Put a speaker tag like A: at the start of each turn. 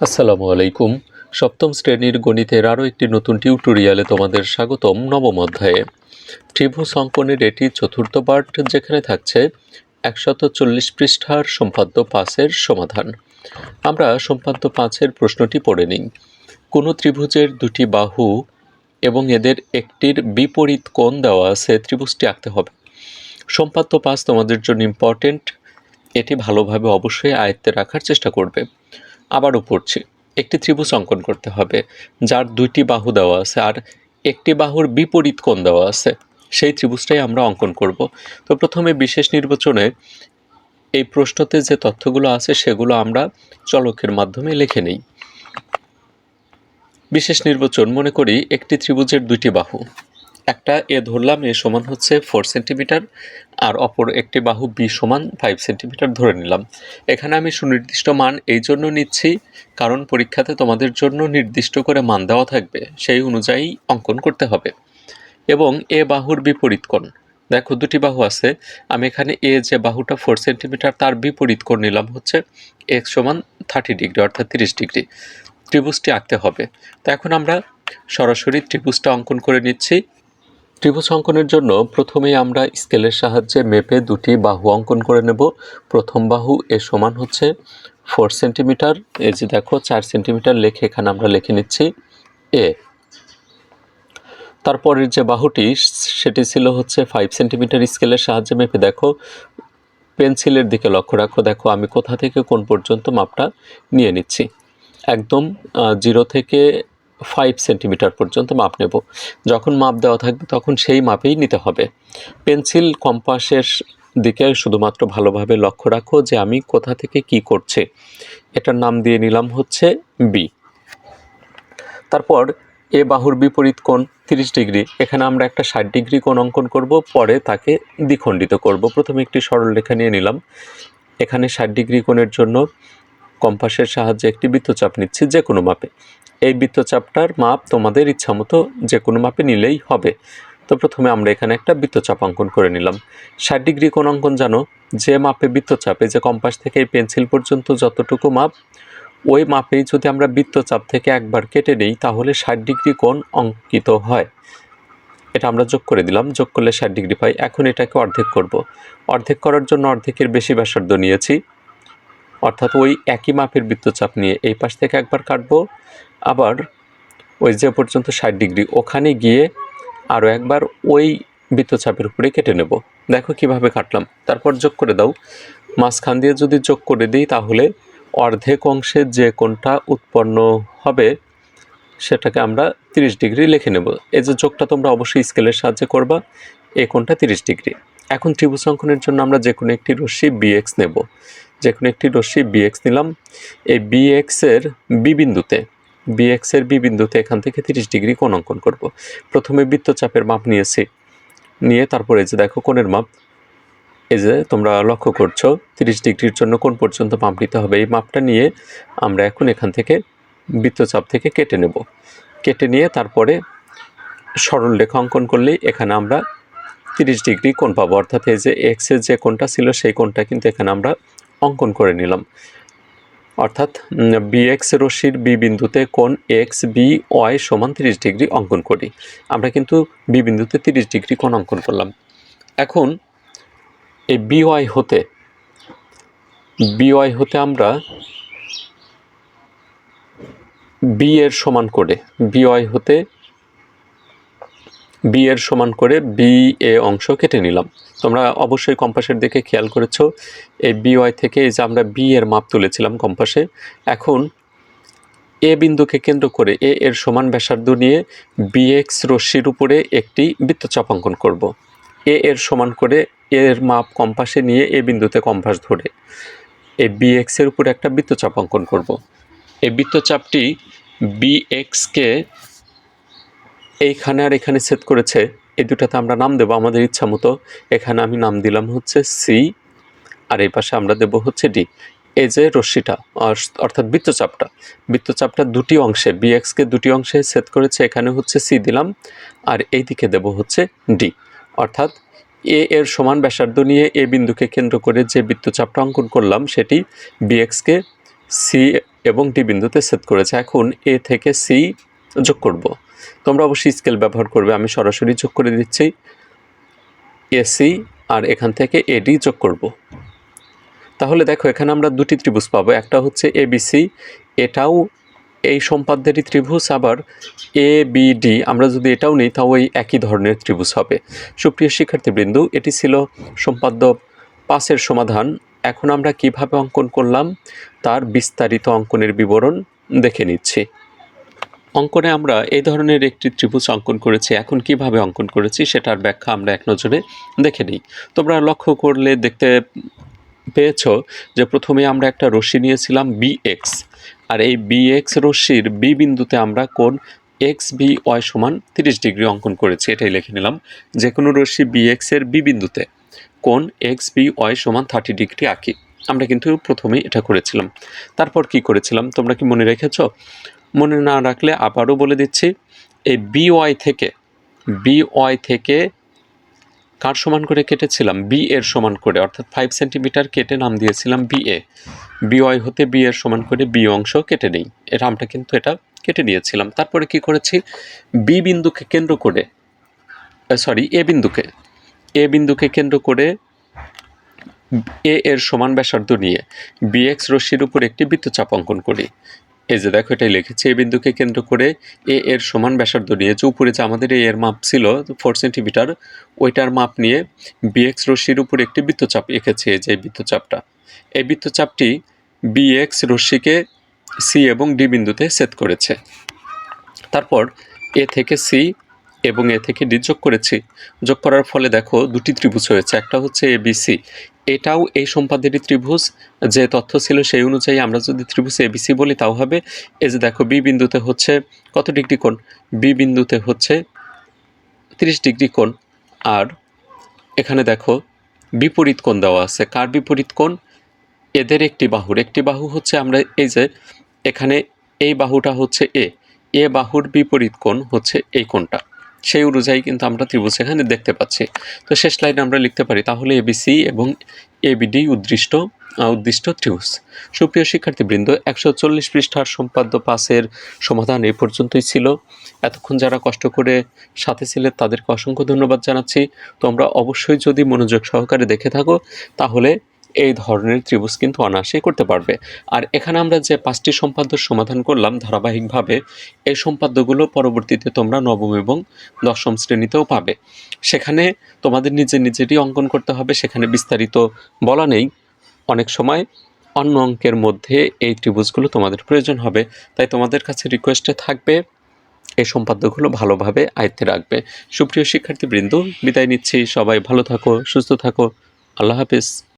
A: আসসালামু আলাইকুম। সপ্তম শ্রেণির গণিতের আরও একটি নতুন টিউটোরিয়ালে তোমাদের স্বাগতম নবম অধ্যায়ে। ত্রিভুজ অঙ্কনের এটি চতুর্থ পার্ট যেখানে থাকছে একশত চল্লিশ পৃষ্ঠার সম্পাদ্য পাঁচের সমাধান। আমরা সম্পাদ্য পাঁচের প্রশ্নটি পড়ে নিই। কোনো ত্রিভুজের দুটি বাহু এবং এদের একটির বিপরীত কোণ দেওয়া আছে, ত্রিভুজটি আঁকতে হবে। সম্পাদ্য পাঁচ তোমাদের জন্য ইম্পর্টেন্ট এটি ভালোভাবে অবশ্যই আয়ত্তে রাখার চেষ্টা করবে। আবারও পড়ছি। একটি ত্রিভুজ অঙ্কন করতে হবে, যার দুইটি বাহু দেওয়া আছে আর একটি বাহুর বিপরীত কোণ দেওয়া আছে। সেই ত্রিভুজটাই আমরা অঙ্কন করব। তো প্রথমে বিশেষ নির্বাচনে এই প্রশ্নতে যে তথ্যগুলো আছে সেগুলো আমরা চলকের মাধ্যমে লিখে নিই। বিশেষ নির্বাচন, মনে করি একটি ত্রিভুজের দুইটি বাহু। একটা, এ ধরলাম, এ সমান হচ্ছে ফোর সেন্টিমিটার আর অপর একটি বাহু বি সমান ফাইভ সেন্টিমিটার ধরে নিলাম। এখানে আমি সুনির্দিষ্ট মান এই জন্য নিচ্ছি, কারণ পরীক্ষাতে তোমাদের জন্য নির্দিষ্ট করে মান দেওয়া থাকবে, সেই অনুযায়ী অঙ্কন করতে হবে। এবং এ বাহুর বিপরীত কোণ, দেখো দুটি বাহু আছে, আমি এখানে এ যে বাহুটা ফোর সেন্টিমিটার তার বিপরীত কোণ নিলাম হচ্ছে এক্স সমান থার্টি ডিগ্রি অর্থাৎ তিরিশ ডিগ্রি ত্রিভুজটি আঁকতে হবে। তো এখন আমরা সরাসরি ত্রিভুজটা অঙ্কন করে নিচ্ছি। ত্রিভুজ অঙ্কনের জন্য প্রথমেই আমরা স্কেলের সাহায্যে মেপে দুটি বাহু অঙ্কন করে নেব। প্রথম বাহু এ সমান হচ্ছে ফোর সেন্টিমিটার এই যে দেখো, চার সেন্টিমিটার লেখে এখানে আমরা লিখে নিচ্ছি এ তারপরের যে বাহুটি, সেটি ছিল হচ্ছে ফাইভ সেন্টিমিটার স্কেলের সাহায্যে মেপে দেখো। পেন্সিলের দিকে লক্ষ্য রাখো, দেখো আমি কোথা থেকে কোন পর্যন্ত মাপটা নিয়ে নিচ্ছি। একদম জিরো থেকে ফাইভ সেন্টিমিটার পর্যন্ত মাপ নেব। যখন মাপ দেওয়া থাকবে তখন সেই মাপেই নিতে হবে। পেন্সিল কম্পাসের দিকে শুধুমাত্র ভালোভাবে লক্ষ্য রাখো যে আমি কোথা থেকে কি করছে। এটার নাম দিয়ে নিলাম হচ্ছে বি তারপর এ বাহুর বিপরীত কোণ তিরিশ ডিগ্রি। এখানে আমরা একটা ষাট ডিগ্রি কোণ অঙ্কন করব, পরে তাকে দ্বিখণ্ডিত করব। প্রথমে একটি সরল রেখা নিয়ে নিলাম। এখানে ষাট ডিগ্রি কোণের জন্য কম্পাসের সাহায্যে একটি বৃত্তচাপ নিচ্ছি যে কোনো মাপে। এই বৃত্তচাপটার মাপ তোমাদের ইচ্ছামতো যে কোনো মাপে নিলেই হবে। তো প্রথমে আমরা এখানে একটা বৃত্তচাপ অঙ্কন করে নিলাম। ষাট ডিগ্রি কোন অঙ্কন জানো, যে মাপে বৃত্তচাপে, যে কম্পাস থেকে এই পেন্সিল পর্যন্ত যতটুকু মাপ, ওই মাপেই যদি আমরা বৃত্তচাপ থেকে একবার কেটে নিই, তাহলে ষাট ডিগ্রি কোণ অঙ্কিত হয়। এটা আমরা যোগ করে দিলাম, যোগ করলে ষাট ডিগ্রি পাই। এখন এটাকে অর্ধেক করব। অর্ধেক করার জন্য অর্ধেকের বেশি ব্যাসার্ধ নিয়েছি। অর্থাৎ ওই একই মাপের বৃত্তচাপ নিয়ে এই পাশ থেকে একবার কাটবো, আবার ওই যে পর্যন্ত ষাট ডিগ্রি ওখানে গিয়ে আরও একবার ওই বৃত্তচাপের উপরে কেটে নেব। দেখো কীভাবে কাটলাম। তারপর যোগ করে দাও। মাঝখান দিয়ে যদি যোগ করে দিই তাহলে অর্ধেক অংশে যে কোণটা উৎপন্ন হবে সেটাকে আমরা 30 ডিগ্রি লিখে নেব। এই যে যোগটা তোমরা অবশ্যই স্কেলের সাহায্যে করবা, এই কোণটা 30 ডিগ্রি। এখন ত্রিভুজ অঙ্কনের জন্য আমরা যে কোনো একটি রশ্মি বিএক্স নেব। যে কোনো একটি রশ্মি বিএক্স নিলাম। এই বিএক্সের বি বিন্দুতে বিএক্সের বি বিন্দুতে এখান থেকে 30 ডিগ্রি কোণ অঙ্কন করব। প্রথমে বৃত্তচাপের মাপ নিয়েছি। নিয়ে তারপরে যে দেখো কোণের মাপ। এই যে তোমরা লক্ষ্য করছ 30 ডিগ্রির জন্য কোন পর্যন্ত মাপ নিতে হবে। এই মাপটা নিয়ে আমরা এখন এখান থেকে বৃত্তচাপ থেকে কেটে নেব। কেটে নিয়ে তারপরে সরল রেখা অঙ্কন করলেই এখানে আমরা 30 ডিগ্রি কোণ পাবো। অর্থাৎ এই যে এক্সের যে কোণটা ছিল, সেই কোণটা কিন্তু এখানে আমরা অঙ্কন করে নিলাম। অর্থাৎ বিএক্স রশ্মির বি বিন্দুতে কোন এক্স বি ওয়াই সমান 30 ডিগ্রি অঙ্কন করি। আমরা কিন্তু বি বিন্দুতে 30 ডিগ্রি কোণ অঙ্কন করলাম। এখন, এই বিওয়াই হতে বি ওয়াই হতে আমরা বি এর সমান করে বিওয়াই হতে বি এর সমান করে বি এ অংশ কেটে নিলাম তোমরা অবশ্যই কম্পাসের দিকে খেয়াল করেছ এই বিওয়াই থেকে এই যে আমরা বি এর মাপ তুলেছিলাম কম্পাসে এখন এ বিন্দুকে কেন্দ্র করে এ এর সমান ব্যাসার্ধ নিয়ে বিএক্স রশ্মির উপরে একটি বৃত্তচাপ অঙ্কন করব। এ এর সমান করে এর মাপ কম্পাসে নিয়ে এ বিন্দুতে কম্পাস ধরে এ এই বিএক্সের উপরে একটা বৃত্তচাপ অঙ্কন করব। এই বৃত্তচাপটি বিএক্সকে এইখানে আর এখানে সেট করেছে। এই দুটাতে আমরা নাম দেবো আমাদের ইচ্ছা মতো। এখানে আমি নাম দিলাম হচ্ছে সি আর এই পাশে আমরা দেব হচ্ছে ডি এই যে রশ্মিটা অর্থাৎ বৃত্তচাপটা। বৃত্তচাপটা দুটি অংশে বিএক্সকে দুটি অংশে সেট করেছে, এখানে হচ্ছে সি দিলাম, আর এই দিকে দেব হচ্ছে ডি অর্থাৎ এ এর সমান ব্যাসার্ধ নিয়ে এ বিন্দুকে কেন্দ্র করে যে বৃত্তচাপটা অঙ্কন করলাম, সেটি বিএক্সকে সি এবং ডি বিন্দুতে সেট করেছে। এখন এ থেকে সি যোগ করব। তোমরা অবশ্যই স্কেল ব্যবহার করবে। আমি সরাসরি যোগ করে দিচ্ছি। এসি আর এখান থেকে এডি যোগ করব। তাহলে দেখো, এখানে আমরা দুটি ত্রিভুজ পাবো। একটা হচ্ছে এবিসি এটাও এই সম্পাদ্যেরই ত্রিভুজ। আবার এ বিডি আমরা যদি এটাও নেই, তাও এই একই ধরনের ত্রিভুজ হবে। সুপ্রিয় শিক্ষার্থীবৃন্দু, এটি ছিল সম্পাদ্য পাসের সমাধান। এখন আমরা কীভাবে অঙ্কন করলাম, তার বিস্তারিত অঙ্কনের বিবরণ দেখে নিচ্ছি। অঙ্কনে আমরা এই ধরনের একটি ত্রিভুজ অঙ্কন করেছি। এখন কীভাবে অঙ্কন করেছি সেটার ব্যাখ্যা আমরা এক নজরে দেখে নিই। তোমরা লক্ষ্য করলে দেখতে পেয়েছ যে প্রথমে আমরা একটা রশ্মি নিয়েছিলাম বিএক্স আর এই বিএক্স রশ্মির বি বিন্দুতে আমরা কোন এক্স বি ওয়াই সমান তিরিশ ডিগ্রি অঙ্কন করেছি। এটাই লিখে নিলাম। যে কোনো রশ্মি বিএক্স এর বি বিন্দুতে কোন এক্স বি ওয়াই সমান থার্টি ডিগ্রি আঁকি। আমরা কিন্তু প্রথমেই এটা করেছিলাম। তারপর কি করেছিলাম? তোমরা কি মনে রেখেছো? মনে না রাখলে আবারও বলে দিচ্ছি, এই বি ওয়াই থেকে বি ওয়াই থেকে কার সমান করে কেটেছিলাম? বি এর সমান করে, অর্থাৎ ফাইভ সেন্টিমিটার কেটে নাম দিয়েছিলাম বি এ বি ওয়াই হতে বি এর সমান করে বি অংশ কেটে নেই। এটা আমরা কিন্তু এটা কেটে নিয়েছিলাম। তারপরে কি করেছি? বি বিন্দুকে কেন্দ্র করে সরি এ বিন্দুকে এ বিন্দুকে কেন্দ্র করে এ এর সমান ব্যাসার্ধ নিয়ে বিএক্স রশ্মির উপর একটি বৃত্তচাপ অঙ্কন করি। এই যে দেখো, এটাই লিখেছি, এই বিন্দুকে কেন্দ্র করে এ এর সমান ব্যাসার্ধ নিয়েছে। উপরে যে আমাদের এ এর মাপ ছিল ফোর সেন্টিমিটার ওইটার মাপ নিয়ে বিএক্স রশ্মির উপর একটি বৃত্তচাপ এঁকেছে যে বৃত্তচাপটা। এই বৃত্তচাপটি বিএক্স রশ্মিকে সি এবং ডি বিন্দুতে সেট করেছে। তারপর এ থেকে সি এবং এ থেকে ডি যোগ করেছি। যোগ করার ফলে দেখো, দুটি ত্রিভুজ হয়েছে, একটা হচ্ছে এ বিসি এটাও এই সম্পাদেরই ত্রিভুজ, যে তথ্য ছিল সেই অনুযায়ী আমরা যদি ত্রিভুজ এবিসি বলি, তাও হবে। এই যে দেখো বি বিন্দুতে হচ্ছে কত ডিগ্রি কোণ? বি বিন্দুতে হচ্ছে তিরিশ ডিগ্রি কোণ। আর এখানে দেখো, বিপরীত কোণ দেওয়া আছে। কার বিপরীত কোণ? এদের একটি বাহুর। একটি বাহু হচ্ছে আমরা এই যে এখানে এই বাহুটা হচ্ছে এ এ বাহুর বিপরীত কোণ হচ্ছে এই কোণটা। সেই অনুযায়ী কিন্তু আমরা ত্রিভুজ এখানে দেখতে পাচ্ছি। তো শেষ লাইনে আমরা লিখতে পারি, তাহলে এবিসি এবং এবিডি উদ্দিষ্ট উদ্দিষ্ট ত্রিভুজ। সুপ্রিয় শিক্ষার্থীবৃন্দ, একশো চল্লিশ পৃষ্ঠার সম্পাদ্য পাসের সমাধান এই পর্যন্তই ছিল। এতক্ষণ যারা কষ্ট করে সাথে ছিলেন তাদেরকে অসংখ্য ধন্যবাদ জানাচ্ছি। তোমরা অবশ্যই যদি মনোযোগ সহকারে দেখে থাকো, তাহলে এই ধরনের ত্রিভুজ কিন্তু অনায়াসেই করতে পারবে। আর এখানে আমরা যে পাঁচটি সম্পাদ্য সমাধান করলাম ধারাবাহিকভাবে, এই সম্পাদ্যগুলো পরবর্তীতে তোমরা নবম এবং দশম শ্রেণীতেও পাবে। সেখানে তোমাদের নিজের নিজেরই অঙ্কন করতে হবে, সেখানে বিস্তারিত বলা নেই। অনেক সময় অন্য অঙ্কের মধ্যে এই ত্রিভুজগুলো তোমাদের প্রয়োজন হবে। তাই তোমাদের কাছে রিকোয়েস্টে থাকবে, এই সম্পাদ্যগুলো ভালোভাবে আয়ত্তে রাখবে। সুপ্রিয় শিক্ষার্থীবৃন্দ, বিদায় নিচ্ছি। সবাই ভালো থাকো, সুস্থ থাকো। আল্লাহ হাফিজ।